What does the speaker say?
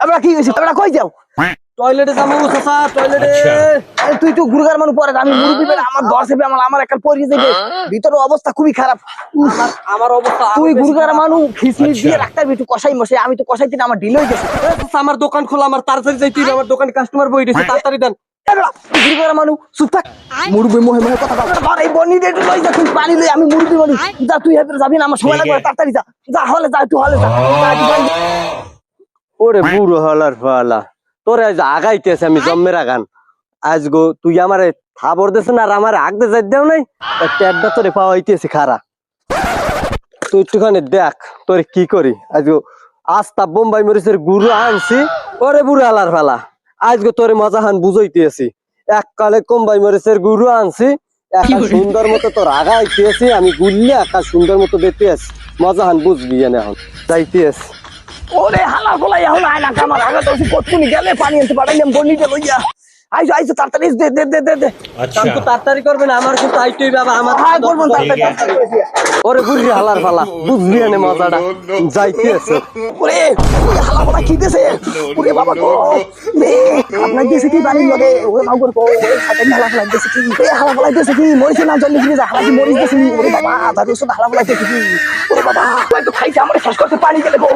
আমরা কি হয়েছে? আমরা কই যাও? টয়লেটে যাব চাচা টয়লেটে আরে তুই তো গুরুগার মানুষ পরে আমি মুরব্বী বেলা আমার দশ হবে আমার আমার একটা পরিয়ে যাবে ভিতরে অবস্থা খুবই খারাপ। আমার আমার অবস্থা তুই গুরুগার। মানুষ খিসমিস দিয়ে রাখতে তুই কষাই মশাই আমি তো কষাই দিন আমার ঢিল হয়ে গেছে। চাচা, আমার দোকান খোলা আমার তাড়াতাড়ি যাইতে হবে, আমার দোকানে কাস্টমার বই দিয়েছে তাড়াতাড়ি দেন। গুরুগার মানুষ চুপ থাক। মুরব্বী মহে মহে কথা বল। এই বনি দে একটু লই যা তুই পানি লই আমি মুরব্বী মানুষ। যা তুই হেতরে যাবি না আমার সময় লাগবে তাড়াতাড়ি যা। যা হলে যা তুই হলে যা। তুই যাই। ওরে বুড়ো হলার ফালা। তোরে আজ আগাইতেছে আমি জন্মের আগান। আজ গো তুই আমারে থাবর দেছ না আর আমার আগতে যাই দেও নাই? ট্যাডটা তোরে পাওয়াইতেছে খারা তুই একটুখানি দেখ তোরে কি করি? আজ গো আস্তা বোম্বাই মরিচের গুরু আনছি। ওরে বুড়ো হালার ফালা আজ গো তোরে মজা হান বুঝাইতেছি। এক কালে কোম্বাই মরিচের গুরু আনছি একটা সুন্দর মতো তোর আগাইতেছি আমি গুললে একটা সুন্দর মতো দেখতে আছি। মজা হান বুঝবি এনে যাইতে যাইতেছি। ওরে হালা ফলাই এখন আয়না কামার আগে তো কতক্ষণ গেলে পানি আনতে পারাইলাম বন্ডিতে লইয়া। আইসো আইসো তাড়াতাড়ি দে দে দে দে দে। কাম তো তাড়াতাড়ি করবে না আমার কিন্তু বাবা আমার হ্যাঁ করব তাড়াতাড়ি তাড়াতাড়ি। ওরে বুড়ি হালার ফালা বুঝবি এনে মজাটা যাইতে আছে। ওরে হালা ফলা কি দেছে? ওরে বাবা গো আপনার দেশে কি বাড়ির লগে? ওরে গো ওরে হালা ফলা দেছে কি? এ হালা ফলা দেছে কি? মরিছে না কি? হালা কি দেছে ওরে বাবা দাদু শুধু হালা ফলা দেছে কি? ওরে বাবা তো খাইছে আমার শেষ করতে পানি গেলে গো।